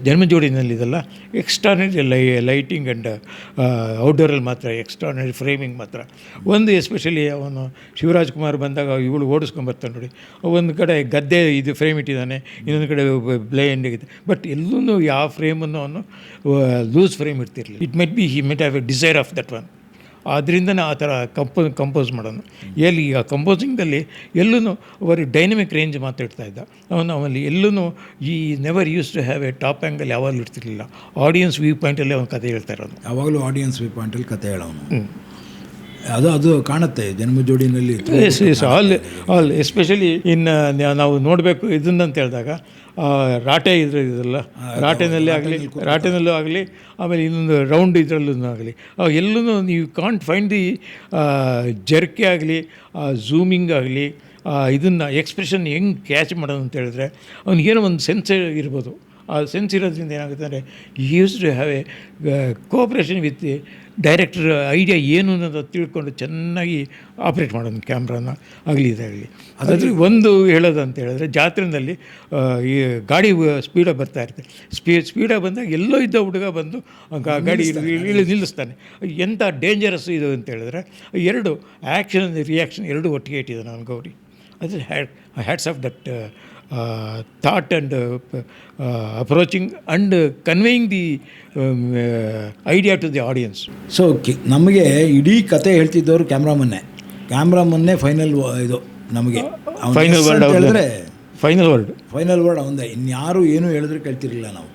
ಜನ್ಮಜೋಡಿನಲ್ಲಿ ಇದೆಲ್ಲ ಎಕ್ಸ್ಟ್ರಾನರಿ ಲೈ ಲೈಟಿಂಗ್ ಆ್ಯಂಡ್ ಔಟ್ಡೋರಲ್ಲಿ ಮಾತ್ರ ಎಕ್ಸ್ಟ್ರಾನರಿ ಫ್ರೇಮಿಂಗ್ ಮಾತ್ರ. ಒಂದು ಎಸ್ಪೆಷಲಿ ಅವನು ಶಿವರಾಜ್ ಕುಮಾರ್ ಬಂದಾಗ ಇವಳು ಓಡಿಸ್ಕೊಂಬರ್ತಾನೆ ನೋಡಿ. ಒಂದು ಕಡೆ ಗದ್ದೆ ಇದು ಫ್ರೇಮ್ ಇಟ್ಟಿದ್ದಾನೆ, ಇನ್ನೊಂದು ಕಡೆ ಬ್ಲೈಂಡ್ ಇದೆ ಬಟ್ ಎಲ್ಲೂ ಯಾವ ಫ್ರೇಮನ್ನು ಅವನು ಲೂಸ್ ಫ್ರೇಮ್ ಇರ್ತಿರಲಿಲ್ಲ. It might be he might have a desire of that one ಆದ್ದರಿಂದನೇ ಆ ಥರ ಕಂಪೋ ಕಂಪೋಸ್ ಮಾಡೋನು ಎಲ್ಲಿ ಆ ಕಂಪೋಸಿಂಗ್ದಲ್ಲಿ ಎಲ್ಲೂ ಅವರಿ ಡೈನಮಿಕ್ ರೇಂಜ್ ಮಾತಾಡ್ತಾ ಇದ್ದ. ಅವನು ಅವನಲ್ಲಿ ಎಲ್ಲೂ ಈ never use to have a top angle ಯಾವಾಗಲೂ ಇರ್ತಿರ್ಲಿಲ್ಲ. ಆಡಿಯನ್ಸ್ ವ್ಯೂ ಪಾಯಿಂಟಲ್ಲಿ ಅವನು ಕತೆ ಹೇಳ್ತಾ ಇರೋನು ಯಾವಾಗಲೂ ಆಡಿಯನ್ಸ್ ವ್ಯೂ ಪಾಯಿಂಟಲ್ಲಿ ಕತೆ ಹೇಳೋನು. ಅದು ಅದು ಕಾಣುತ್ತೆ ಜನ್ಮ ಜೋಡಿನಲ್ಲಿ yes yes all all especially ಇನ್ನು ನಾವು ನೋಡಬೇಕು ಇದನ್ನಂತ ಹೇಳಿದಾಗ ರಾಟೆ ಇದ್ರ ಇದಲ್ಲ. ರಾಟೆನಲ್ಲಿ ಆಗಲಿ ರಾಟೆನಲ್ಲೂ ಆಗಲಿ ಆಮೇಲೆ ಇನ್ನೊಂದು ರೌಂಡ್ ಇದರಲ್ಲೂ ಆಗಲಿ. ಎಲ್ಲೂ ನೀವು ಕಾಂಟ್ ಫೈಂಡ್ ದಿ ಜರ್ಕೆ ಆಗಲಿ ಝೂಮಿಂಗ್ ಆಗಲಿ ಇದನ್ನು ಎಕ್ಸ್ಪ್ರೆಷನ್ ಹೆಂಗೆ ಕ್ಯಾಚ್ ಮಾಡೋದು ಅಂತ ಹೇಳಿದ್ರೆ ಅವ್ನಿಗೇನೋ ಒಂದು ಸೆನ್ಸ್ ಇರ್ಬೋದು. ಆ ಸೆನ್ಸ್ ಇರೋದ್ರಿಂದ ಏನಾಗುತ್ತೆ ಅಂದರೆ use to have a cooperation with director idea ಏನು ಅನ್ನೋದು ತಿಳ್ಕೊಂಡು ಚೆನ್ನಾಗಿ ಆಪ್ರೇಟ್ ಮಾಡೋದು ಕ್ಯಾಮ್ರಾನ ಆಗಲಿ ಇದಾಗಲಿ. ಅದಾದರೆ ಒಂದು ಹೇಳೋದು ಅಂತ ಹೇಳಿದ್ರೆ ಜಾತ್ರೆಯಲ್ಲಿ ಈ ಗಾಡಿ ಸ್ಪೀಡಾಗಿ ಬರ್ತಾ ಇರುತ್ತೆ. ಸ್ಪೀಡ್ ಸ್ಪೀಡಾಗಿ ಬಂದಾಗ ಎಲ್ಲೋ ಇದ್ದ ಹುಡುಗ ಬಂದು ಗಾಡಿ ಇಳಿ ನಿಲ್ಲಿಸ್ತಾನೆ ಎಂಥ ಡೇಂಜರಸ್ ಇದು ಅಂತ ಹೇಳಿದ್ರೆ ಎರಡು ಆ್ಯಕ್ಷನ್ ರಿಯಾಕ್ಷನ್ ಎರಡು ಒಟ್ಟಿಗೆ ಇಟ್ಟಿದ್ದಾನೆ ನಾನು ಗೌರಿ. ಅದು and hats off that thought and approaching and conveying the idea to the audience so ನಮಗೆ ಇಡೀ ಕತೆ ಹೇಳ್ತಿದ್ದವರು ಕ್ಯಾಮ್ರಾಮನ್ನೇ ಕ್ಯಾಮ್ರಾಮನ್ನೇ ಫೈನಲ್ ಇದು ನಮಗೆ. ಫೈನಲ್ ವರ್ಡ್ ಹೇಳಿದ್ರೆ ಫೈನಲ್ ವರ್ಡ್ ಫೈನಲ್ ವರ್ಡ್ ಅವಂದೇ ಇನ್ಯಾರು ಏನು ಹೇಳಿದ್ರು ಕೇಳ್ತಿರಲಿಲ್ಲ ನಾವು.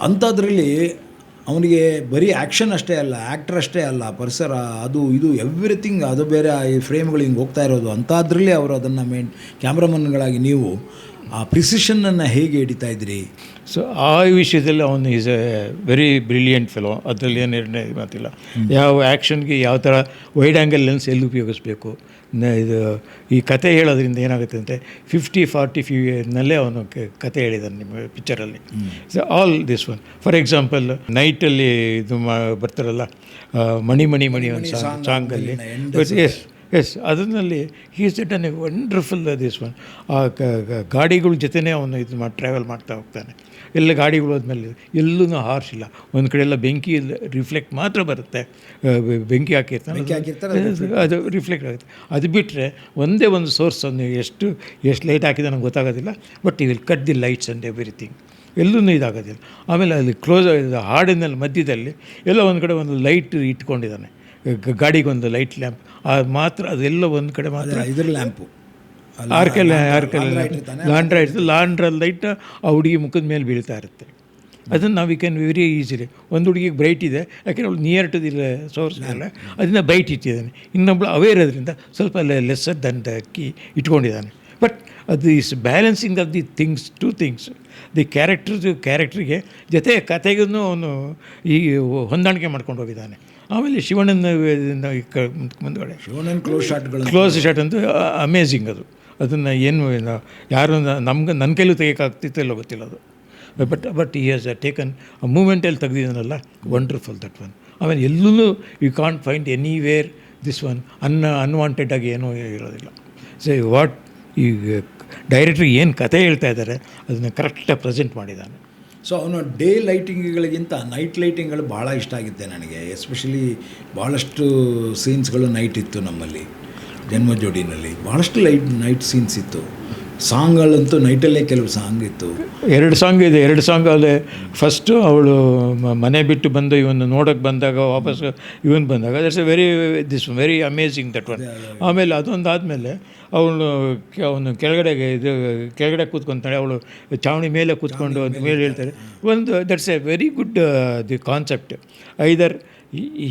ಅಂಥದ್ರಲ್ಲಿ ಅವನಿಗೆ ಬರೀ ಆ್ಯಕ್ಷನ್ ಅಷ್ಟೇ ಅಲ್ಲ ಆ್ಯಕ್ಟರ್ ಅಷ್ಟೇ ಅಲ್ಲ, ಪರಿಸರ, ಅದು ಇದು ಎವ್ರಿಥಿಂಗ್ ಅದು ಬೇರೆ ಈ ಫ್ರೇಮ್ಗಳು ಹಿಂಗೆ ಹೋಗ್ತಾ ಇರೋದು. ಅಂಥದ್ರಲ್ಲಿ ಅವರು ಅದನ್ನು ಮೇನ್ ಕ್ಯಾಮ್ರಾಮನ್ಗಳಾಗಿ ನೀವು ಆ ಪ್ರಿಸಿಷನ್ನನ್ನು ಹೇಗೆ ಹಿಡಿತಾ ಇದ್ರಿ? ಸೊ ಆ ವಿಷಯದಲ್ಲಿ ಅವನು is a very brilliant fellow ಅದರಲ್ಲಿ ಏನು ಎರಡನೇ ಮಾತಿಲ್ಲ. ಯಾವ ಆ್ಯಕ್ಷನ್ಗೆ ಯಾವ ಥರ ವೈಡ್ ಆ್ಯಂಗಲ್ ಲೆನ್ಸ್ ಎಲ್ಲಿ ಉಪಯೋಗಿಸ್ಬೇಕು? ಇದು ಈ ಕತೆ ಹೇಳೋದ್ರಿಂದ ಏನಾಗುತ್ತೆ ಅಂದರೆ ಫಿಫ್ಟಿ ಫಾರ್ಟಿ ಫಿವ್ನಲ್ಲೇ ಅವನು ಕತೆ ಹೇಳಿದ್ದಾನೆ ನಿಮ್ಮ ಪಿಕ್ಚರಲ್ಲಿ so all this one for example ನೈಟಲ್ಲಿ ಇದು ಮಾ ಬರ್ತಾರಲ್ಲ ಮಣಿ ಮಣಿ ಮಣಿ ಒಂದು ಸಾಂಗ್ ಸಾಂಗಲ್ಲಿ ಎಸ್ ಎಸ್ ಅದರಲ್ಲಿ is it an a wonderful this one ಆ ಗಾಡಿಗಳ ಜೊತೆನೇ ಅವನು ಇದು ಮಾಡಿ ಟ್ರಾವೆಲ್ ಮಾಡ್ತಾ ಹೋಗ್ತಾನೆ. ಎಲ್ಲ ಗಾಡಿಗಳು ಹೋದ್ಮೇಲೆ ಎಲ್ಲೂ ಹಾರಿಸಿಲ್ಲ. ಒಂದು ಕಡೆ ಎಲ್ಲ ಬೆಂಕಿ ರಿಫ್ಲೆಕ್ಟ್ ಮಾತ್ರ ಬರುತ್ತೆ. ಬೆಂಕಿ ಹಾಕಿರ್ತಾರೆ, ಅದು- ರಿಫ್ಲೆಕ್ಟ್ ಆಗುತ್ತೆ. ಅದು ಬಿಟ್ಟರೆ ಒಂದೇ ಒಂದು ಸೋರ್ಸ್ ಒಂದು ಎಷ್ಟು ಎಷ್ಟು ಲೈಟ್ ಹಾಕಿದೆ ನನಗೆ ಗೊತ್ತಾಗೋದಿಲ್ಲ. ಬಟ್ ಇಲ್ಲಿ will cut the lights and everything. ಎಲ್ಲೂ ಇದಾಗೋದಿಲ್ಲ. ಆಮೇಲೆ ಅಲ್ಲಿ ಕ್ಲೋಸ್ ಹಾಡಿನಲ್ಲಿ ಮಧ್ಯದಲ್ಲಿ ಎಲ್ಲ ಒಂದು ಕಡೆ ಒಂದು ಲೈಟ್ ಇಟ್ಕೊಂಡಿದ್ದಾನೆ. ಗಾಡಿಗೊಂದು ಲೈಟ್ ಲ್ಯಾಂಪ್. ಅದು ಮಾತ್ರ ಅದೆಲ್ಲ ಒಂದು ಕಡೆ ಮಾತ್ರ ಇದ್ರ ಲ್ಯಾಂಪು. ಆರ್ಕೆಲ್ ಆರ್ಕೆಲ್ ಲಾಂಡ್ರ ಇರ್ತದೆ ಲಾಂಡ್ರ ಲೈಟ್ ಆ ಹುಡುಗಿ ಮುಖದ ಮೇಲೆ ಬೀಳ್ತಾ ಇರುತ್ತೆ. ಅದನ್ನು ನಾವು ವಿ ಕ್ಯಾನ್ ವೆರಿ ಈಸಿಲಿ ಒಂದು ಹುಡುಗಿಗೆ ಬ್ರೈಟ್ ಇದೆ ಯಾಕೆಂದರೆ ಅವಳು ನಿಯರ್ ಟು ದಿ ಸೋರ್ಸ್ ಅಲ್ಲ ಅದನ್ನು ಬೈಟ್ ಇಟ್ಟಿದ್ದಾನೆ. ಇನ್ನೊಬ್ಳು ಅವೇರ್ ಅದರಿಂದ ಸ್ವಲ್ಪ ಲೆಸ್ಸರ್ ದನ್ ದ ಕಿ ಇಟ್ಕೊಂಡಿದ್ದಾನೆ. ಬಟ್ ಅದು is balancing of the things to things the character ಕ್ಯಾರೆಕ್ಟ್ರಿಗೆ ಜೊತೆ ಕಥೆಗೂ ಅವನು ಈ ಹೊಂದಾಣಿಕೆ ಮಾಡ್ಕೊಂಡು ಹೋಗಿದ್ದಾನೆ. ಆಮೇಲೆ ಶಿವಣ್ಣನ ಮುಂದುಗಡೆ. ಶಿವನನ್ ಕ್ಲೋಸ್ ಶಾಟ್ಗಳು ಕ್ಲೋಸ್ ಶಾಟ್ ಅಂತೂ ಅಮೇಝಿಂಗ್ ಅದು. ಅದನ್ನು ಏನು ಯಾರು ನಮ್ಗೆ ನನ್ನ ಕೈಲೂ ತೆಗಿಯೋಕ್ಕಾಗ್ತಿತ್ತು ಇಲ್ಲೋ ಗೊತ್ತಿಲ್ಲ ಅದು. ಬಟ್ ಬಟ್ ಈ ಹ್ಯಾಸ್ ಟೇಕನ್ ಆ ಮೂಮೆಂಟಲ್ಲಿ ತೆಗ್ದಿದ್ದಾನಲ್ಲ ವಂಡರ್ಫುಲ್ ದಟ್ ಒನ್ ಆಮೇಲೆ ಎಲ್ಲೂ you can't find anywhere this one an unwanted ಆಗಿ ಏನೂ ಇರೋದಿಲ್ಲ. ಸೊ ವಾಟ್ ಈ ಡೈರೆಕ್ಟ್ರಿ ಏನು ಕತೆ ಹೇಳ್ತಾ ಇದ್ದಾರೆ ಅದನ್ನು ಕರೆಕ್ಟಾಗಿ ಪ್ರೆಸೆಂಟ್ ಮಾಡಿದ್ದಾನೆ. ಸೊ ಅವನು ಡೇ ಲೈಟಿಂಗ್ಗಳಿಗಿಂತ ನೈಟ್ ಲೈಟಿಂಗ್ಗಳು ಭಾಳ ಇಷ್ಟ ಆಗಿತ್ತೆ ನನಗೆ. ಎಸ್ಪೆಷಲಿ ಭಾಳಷ್ಟು ಸೀನ್ಸ್ಗಳು ನೈಟ್ ಇತ್ತು ನಮ್ಮಲ್ಲಿ. ಜನ್ಮ ಜೋಡಿನಲ್ಲಿ ಭಾಳಷ್ಟು ಲೈಟ್ ನೈಟ್ ಸೀನ್ಸ್ ಇತ್ತು. ಸಾಂಗ್ಗಳಂತೂ ನೈಟಲ್ಲೇ ಕೆಲವು ಸಾಂಗ್ ಇತ್ತು. ಎರಡು ಸಾಂಗ್ ಇದೆ ಎರಡು ಸಾಂಗ್ ಅಲ್ಲೇ ಫಸ್ಟು ಅವಳು ಮನೆ ಬಿಟ್ಟು ಬಂದು ಇವನು ನೋಡೋಕ್ಕೆ ಬಂದಾಗ ವಾಪಸ್ ಇವನು ಬಂದಾಗ that's a very this very amazing that one ಆಮೇಲೆ ಅದೊಂದು ಆದಮೇಲೆ ಅವಳು ಅವನು ಕೆಳಗಡೆಗೆ ಇದು ಕೆಳಗಡೆ ಕೂತ್ಕೊತಾಳೆ ಅವಳು ಚಾವಣಿ ಮೇಲೆ ಕೂತ್ಕೊಂಡು ಅಂತ ಮೇಲೆ ಹೇಳ್ತಾರೆ ಒಂದು that's a very good the concept either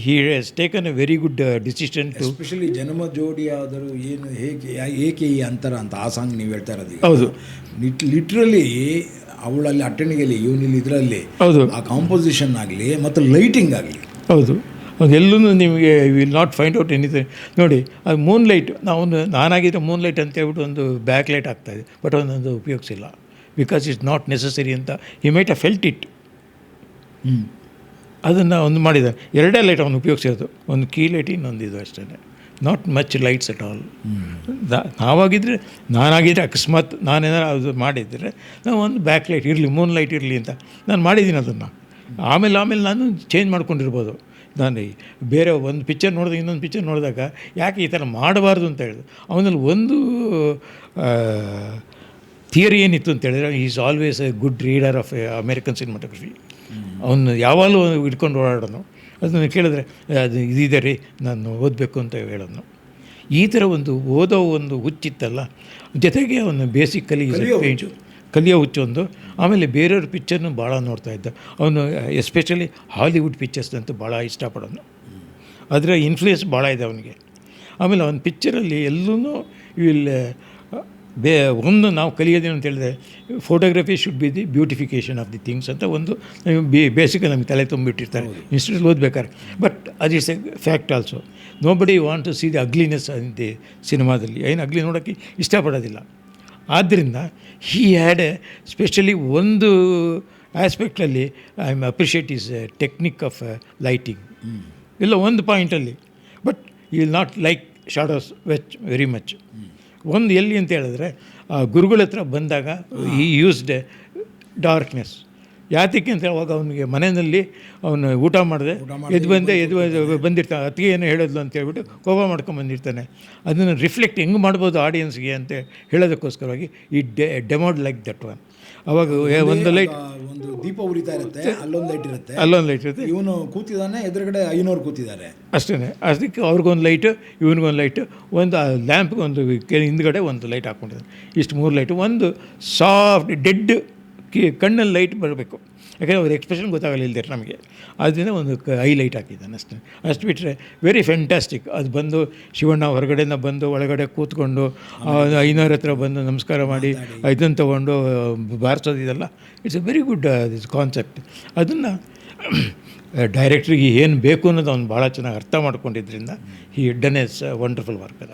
he has taken a very good decision to especially Janma Jodi ಆದರೂ ಏನು ಹೇಗೆ ಏಕೆ ಈ ಅಂತರ ಅಂತ ಆ ಸಾಂಗ್ ನೀವು ಹೇಳ್ತಾ ಇರೋದು ಹೌದು. ಲಿಟ್ ಲಿಟ್ರಲಿ ಅವಳಲ್ಲಿ ಅಟ್ಟಣಿಗೆಯಲ್ಲಿ ಇವನಲ್ಲಿ ಇದರಲ್ಲಿ ಹೌದು. ಆ ಕಾಂಪೋಸಿಷನ್ ಆಗಲಿ ಮತ್ತು ಲೈಟಿಂಗ್ ಆಗಲಿ. ಹೌದು. ಅದೆಲ್ಲೂ ನಿಮಗೆ will not find out anything ನೋಡಿ ಅದು ಮೂನ್ ಲೈಟ್ ನಾವು ನಾನಾಗಿದ್ದರೆ ಮೂನ್ ಲೈಟ್ ಅಂತ ಹೇಳ್ಬಿಟ್ಟು ಒಂದು ಬ್ಯಾಕ್ ಲೈಟ್ ಆಗ್ತಾಯಿದೆ ಬಟ್ ಒಂದೊಂದು ಉಪಯೋಗಿಸಿಲ್ಲ. ಬಿಕಾಸ್ ಇಟ್ಸ್ ನಾಟ್ ನೆಸಸರಿ ಅಂತ he might uh felt it ಹ್ಞೂ ಅದನ್ನು ಒಂದು ಮಾಡಿದ ಎರಡೇ ಲೈಟ್ ಅವನು ಉಪಯೋಗಿಸಿರೋದು. ಒಂದು ಕೀ ಲೈಟ್ ಇನ್ನೊಂದು ಇದು ಅಷ್ಟೇ. Not much lights at all ನಾವಾಗಿದ್ದರೆ ನಾನಾಗಿದ್ದರೆ ಅಕಸ್ಮಾತ್ ನಾನೇನಾರು ಅದು ಮಾಡಿದ್ದರೆ ನಾವು ಒಂದು ಬ್ಯಾಕ್ ಲೈಟ್ ಇರಲಿ ಮೂನ್ ಲೈಟ್ ಇರಲಿ ಅಂತ. ನಾನು ಮಾಡಿದ್ದೀನಿ ಅದನ್ನು. ಆಮೇಲೆ ಆಮೇಲೆ ನಾನು ಚೇಂಜ್ ಮಾಡ್ಕೊಂಡಿರ್ಬೋದು. ನಾನು ಬೇರೆ ಒಂದು ಪಿಕ್ಚರ್ ನೋಡಿದಾಗ ಇನ್ನೊಂದು ಪಿಕ್ಚರ್ ನೋಡಿದಾಗ ಯಾಕೆ ಈ ಥರ ಮಾಡಬಾರ್ದು ಅಂತ ಹೇಳಿದ್ರು. ಅವನಲ್ಲಿ ಒಂದು ಥಿಯರಿ ಏನಿತ್ತು ಅಂತ ಹೇಳಿದ್ರೆ is always a good reader of American cinematography ಅವನು ಯಾವಾಗಲೂ ಇಟ್ಕೊಂಡು ಓಡಾಡೋನು. ಅದನ್ನು ಕೇಳಿದ್ರೆ ಅದು ಇದಿದೆ ರೀ ನಾನು ಓದಬೇಕು ಅಂತ ಹೇಳೋನು. ಈ ಥರ ಒಂದು ಓದೋ ಒಂದು ಹುಚ್ಚಿತ್ತಲ್ಲ ಜೊತೆಗೆ ಅವನು ಬೇಸಿಕಲಿ ಪೇಂಟು ಕಲಿಯೋ ಹುಚ್ಚೊಂದು ಆಮೇಲೆ ಬೇರೆಯವ್ರ ಪಿಕ್ಚರ್ನು ಭಾಳ ನೋಡ್ತಾ ಇದ್ದ. ಅವನು ಎಸ್ಪೆಷಲಿ ಹಾಲಿವುಡ್ ಪಿಕ್ಚರ್ಸ್ ಅಂತೂ ಭಾಳ ಇಷ್ಟಪಡೋನು. ಅದರ ಇನ್ಫ್ಲೂಯೆನ್ಸ್ ಭಾಳ ಇದೆ ಅವನಿಗೆ. ಆಮೇಲೆ ಅವನ ಪಿಕ್ಚರಲ್ಲಿ ಎಲ್ಲೂ ಇಲ್ಲಿ ಬೇ ಒಂದು ನಾವು ಕಲಿಯೋದೇನು ಅಂತ ಹೇಳಿದ್ರೆ photography should be the beautification of the things ಅಂತ ಒಂದು ಬೇ ಬೇಸಿಕಲಿ ನಮಗೆ ತಲೆ ತುಂಬಿಟ್ಟಿರ್ತಾರೆ. ಇನ್ಸ್ಟಿಟ್ಯೂಟ್ ಓದಬೇಕಾದ್ರೆ. ಬಟ್ ಅದು is a fact also nobody want to see the ugliness the ಸಿನಿಮಾದಲ್ಲಿ ಏನು ಅಗ್ಲಿ ನೋಡೋಕ್ಕೆ ಇಷ್ಟಪಡೋದಿಲ್ಲ. ಆದ್ದರಿಂದ ಹೀ ಹ್ಯಾಡ್ ಎ ಸ್ಪೆಷಲಿ ಒಂದು ಆಸ್ಪೆಕ್ಟಲ್ಲಿ I am appreciate is technique of lighting ಇಲ್ಲ ಒಂದು ಪಾಯಿಂಟಲ್ಲಿ but you will not like shadows which very much ಒಂದು ಎಲ್ಲಿ ಅಂತ ಹೇಳಿದ್ರೆ ಆ ಗುರುಗಳ ಹತ್ರ ಬಂದಾಗ ಈ ಯೂಸ್ಡ್ ಡಾರ್ಕ್ನೆಸ್ ಯಾತಕ್ಕೆ ಅಂತ ಅವಾಗ ಅವನಿಗೆ ಮನೆಯಲ್ಲಿ ಅವನು ಊಟ ಮಾಡಿದೆ ಎದ್ದು ಬಂದೆ ಎದ್ದು ಬಂದಿರ್ತಾನೆ. ಅತ್ತಿಗೆ ಏನು ಹೇಳಿದ್ಲು ಅಂತ ಹೇಳ್ಬಿಟ್ಟು ಕೋಪ ಮಾಡ್ಕೊಂಡು ಬಂದಿರ್ತಾನೆ. ಅದನ್ನು ರಿಫ್ಲೆಕ್ಟ್ ಹೆಂಗೆ ಮಾಡ್ಬೋದು ಆಡಿಯನ್ಸ್ಗೆ ಅಂತ ಹೇಳೋದಕ್ಕೋಸ್ಕರವಾಗಿ ಈ ಡೆ ಡೆಮೋಡ್ ಲೈಕ್ ದಟ್ ಒನ್ ಅವಾಗ ಒಂದು ಲೈಟ್ ಒಂದು ದೀಪ ಉರಿತಾ ಇರುತ್ತೆ ಅಲ್ಲೊಂದು ಲೈಟ್ ಇರುತ್ತೆ. ಅಲ್ಲೊಂದು ಲೈಟ್ ಇರುತ್ತೆ. ಇವನು ಕೂತಿದ್ದಾನೆ ಎದುರುಗಡೆ ಐನೂರು ಕೂತಿದ್ದಾರೆ. ಅಷ್ಟೇ ಅದಕ್ಕೆ ಅವ್ರಿಗೊಂದು ಲೈಟ್ ಇವನಿಗೊಂದು ಲೈಟ್ ಒಂದು ಲ್ಯಾಂಪ್ಗೆ ಒಂದು ಹಿಂದ್ಗಡೆ ಒಂದು ಲೈಟ್ ಹಾಕೊಂಡಿದ್ದಾರೆ ಇಷ್ಟು ಮೂರು ಲೈಟ್ ಒಂದು ಸಾಫ್ಟ್ ಡೆಡ್ ಕಣ್ಣಲ್ಲಿ ಲೈಟ್ ಬರಬೇಕು. ಯಾಕಂದರೆ ಅವ್ರ ಎಕ್ಸ್ಪ್ರೆಷನ್ ಗೊತ್ತಾಗಲಿಲ್ಲದೆ ನಮಗೆ. ಅದರಿಂದ ಒಂದು ಕ ಹೈಲೈಟ್ ಲೈಟ್ ಹಾಕಿದ್ದಾನೆ ಅಷ್ಟೇ. ಅಷ್ಟು ಬಿಟ್ಟರೆ ವೆರಿ ಫ್ಯಾಂಟಾಸ್ಟಿಕ್ ಅದು ಬಂದು ಶಿವಣ್ಣ ಹೊರಗಡೆಯಿಂದ ಬಂದು ಒಳಗಡೆ ಕೂತ್ಕೊಂಡು ಐನೂರ ಹತ್ರ ಬಂದು ನಮಸ್ಕಾರ ಮಾಡಿ ಇದನ್ನು ತೊಗೊಂಡು ಬಾರಿಸೋದು ಇದೆಲ್ಲ it's a very good this concept ಅದನ್ನು ಡೈರೆಕ್ಟ್ರಿಗೆ ಏನು ಬೇಕು ಅನ್ನೋದು ಅವ್ನು ಭಾಳ ಚೆನ್ನಾಗಿ ಅರ್ಥ ಮಾಡ್ಕೊಂಡಿದ್ದರಿಂದ ಈ ಡನ್ ಎಸ್ ವಂಡರ್ಫುಲ್ ವರ್ಕ್ ಅದು